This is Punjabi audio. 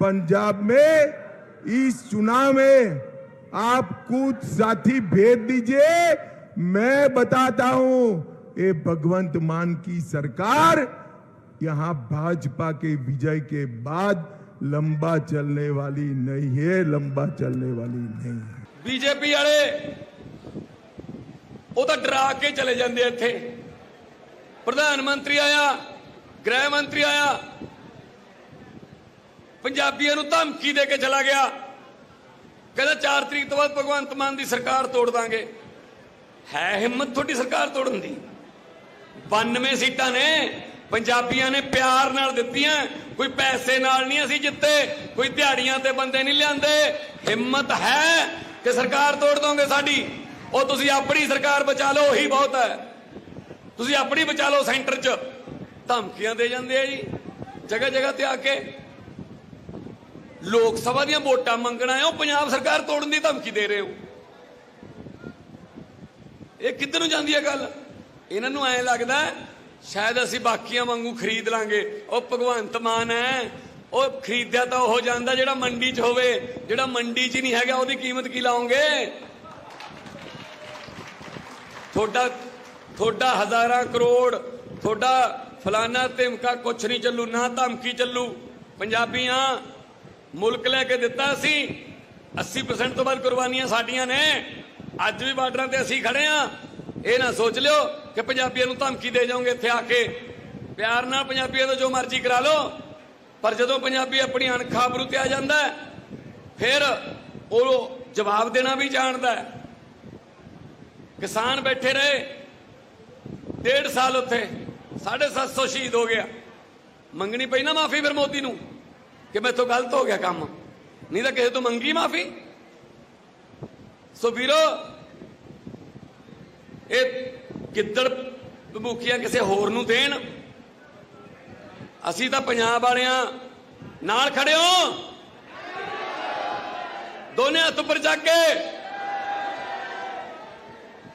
पंजाब में इस चुनाव में आप कुछ साथी भेज दीजिए मैं बताता हूं ये भगवंत मान की सरकार यहां भाजपा के विजय के बाद लंबा चलने वाली नहीं है लंबा चलने वाली नहीं है ਬੀਜੇਪੀ ਵਾਲੇ ਉਹ ਤਾਂ ਡਰਾ ਕੇ ਚਲੇ ਜਾਂਦੇ ਆ ਇੱਥੇ ਪ੍ਰਧਾਨ ਮੰਤਰੀ ਆਇਆ ਗ੍ਰਹਿ ਮੰਤਰੀ ਆਇਆ ਪੰਜਾਬੀਆਂ ਨੂੰ ਧਮਕੀ ਦੇ ਕੇ ਚਲਾ ਗਿਆ। ਕਹਿੰਦਾ 4 ਤਰੀਕ ਤੋਂ ਬਾਅਦ ਭਗਵੰਤ ਮਾਨ ਦੀ ਸਰਕਾਰ ਤੋੜ ਦਾਂਗੇ। ਹੈ ਹਿੰਮਤ ਤੁਹਾਡੀ ਸਰਕਾਰ ਤੋੜਨ ਦੀ। 92 ਸੀਟਾਂ ਨੇ, ਪੰਜਾਬੀਆਂ ਨੇ ਪਿਆਰ ਨਾਲ ਦਿੱਤੀਆਂ। ਕੋਈ ਪੈਸੇ ਨਾਲ ਨਹੀਂ ਅਸੀਂ ਜਿੱਤੇ, ਕੋਈ ਦਿਹਾੜੀਆਂ ਤੇ ਬੰਦੇ ਨਹੀਂ ਲਿਆਂਦੇ। ਹਿੰਮਤ ਹੈ ਕਿ ਸਰਕਾਰ ਤੋੜ ਦੋਗੇ ਸਾਡੀ। ਉਹ ਤੁਸੀਂ ਆਪਣੀ ਸਰਕਾਰ ਬਚਾ ਲਓ, ਉਹੀ ਬਹੁਤ ਹੈ। ਤੁਸੀਂ ਆਪਣੀ ਬਚਾ ਲਓ ਸੈਂਟਰ 'ਚ। ਧਮਕੀਆਂ ਦੇ ਜਾਂਦੇ ਆ ਜੀ। ਜਗ੍ਹਾ ਜਗ੍ਹਾ ਤੇ ਆ ਕੇ ਲੋਕ ਸਭਾ ਦੀਆਂ ਵੋਟਾਂ ਮੰਗਣਾ ਹੈ ਉਹ ਪੰਜਾਬ ਸਰਕਾਰ ਤੋੜਨ ਦੀ ਧਮਕੀ ਦੇ ਰਹੇ ਹੋ। ਇਹ ਕਿੱਧਰ ਨੂੰ ਜਾਂਦੀ ਹੈ ਗੱਲ? ਇਹਨਾਂ ਨੂੰ ਐਂ ਲੱਗਦਾ ਸ਼ਾਇਦ ਅਸੀਂ ਬਾਕੀਆਂ ਵਾਂਗੂ ਖਰੀਦ ਲਾਂਗੇ। ਉਹ ਭਗਵੰਤ ਮਾਨ ਹੈ, ਉਹ ਖਰੀਦਿਆ ਤਾਂ ਉਹ ਜਾਂਦਾ ਜਿਹੜਾ ਮੰਡੀ 'ਚ ਹੋਵੇ। ਜਿਹੜਾ ਮੰਡੀ 'ਚ ਨਹੀਂ ਹੈਗਾ, ਉਹਦੀ ਕੀਮਤ ਕੀ ਲਾਉਂਗੇ ਤੁਹਾਡਾ ਤੁਹਾਡਾ ਹਜ਼ਾਰਾਂ ਕਰੋੜ, ਤੁਹਾਡਾ ਫਲਾਨਾ ਧਮਕਾ ਕੁਛ ਨਹੀਂ ਚੱਲੂ, ਨਾ ਧਮਕੀ ਚੱਲੂ। ਪੰਜਾਬੀਆਂ ਮੁਲਕ ਲੈ ਕੇ ਦਿੱਤਾ ਸੀ। 80% ਤੋਂ ਵੱਧ ਕੁਰਬਾਨੀਆਂ ਸਾਡੀਆਂ ਨੇ। ਅੱਜ ਵੀ ਬਾਰਡਰਾਂ ਤੇ ਅਸੀਂ ਖੜੇ ਆ ਇਹ ਨਾ ਸੋਚ ਲਿਓ ਕਿ ਪੰਜਾਬੀਆਂ ਨੂੰ ਧਮਕੀ ਦੇ ਜਾਓਗੇ ਇੱਥੇ ਆ ਕੇ। ਪਿਆਰ ਨਾਲ ਪੰਜਾਬੀਆਂ ਤੋਂ ਜੋ ਮਰਜ਼ੀ ਕਰਾ ਲਓ। ਪਰ ਜਦੋਂ ਪੰਜਾਬੀ ਆਪਣੀ ਅਣਖਾਬਰੂ ਤੇ ਆ ਜਾਂਦਾ ਫਿਰ ਉਹ ਜਵਾਬ ਦੇਣਾ ਵੀ ਜਾਣਦਾ ਕਿਸਾਨ ਬੈਠੇ ਰਹੇ। ਡੇਢ ਸਾਲ ਉੱਥੇ 750 ਸ਼ਹੀਦ ਹੋ ਗਿਆ। ਮੰਗਣੀ ਪਈ ਨਾ ਮਾਫੀ ਫਿਰ ਮੋਦੀ ਨੂੰ। ਕਿ ਮੈਂ ਮੈਥੋਂ ਗਲਤ ਹੋ ਗਿਆ ਕੰਮ। ਨਹੀਂ ਤਾਂ ਕਿਸੇ ਤੋਂ ਮੰਗੀ ਮਾਫੀ। ਸੋ ਵੀਰੋ, ਇਹ ਗਿੱਦੜ ਭਬੂਕੀਆਂ ਕਿਸੇ ਹੋਰ ਨੂੰ ਦੇਣ। ਅਸੀਂ ਤਾਂ ਪੰਜਾਬ ਵਾਲਿਆਂ ਨਾਲ ਖੜੇ ਹੋ। ਦੋਨੇ ਹੱਥ ਉੱਪਰ ਚੱਕ ਕੇ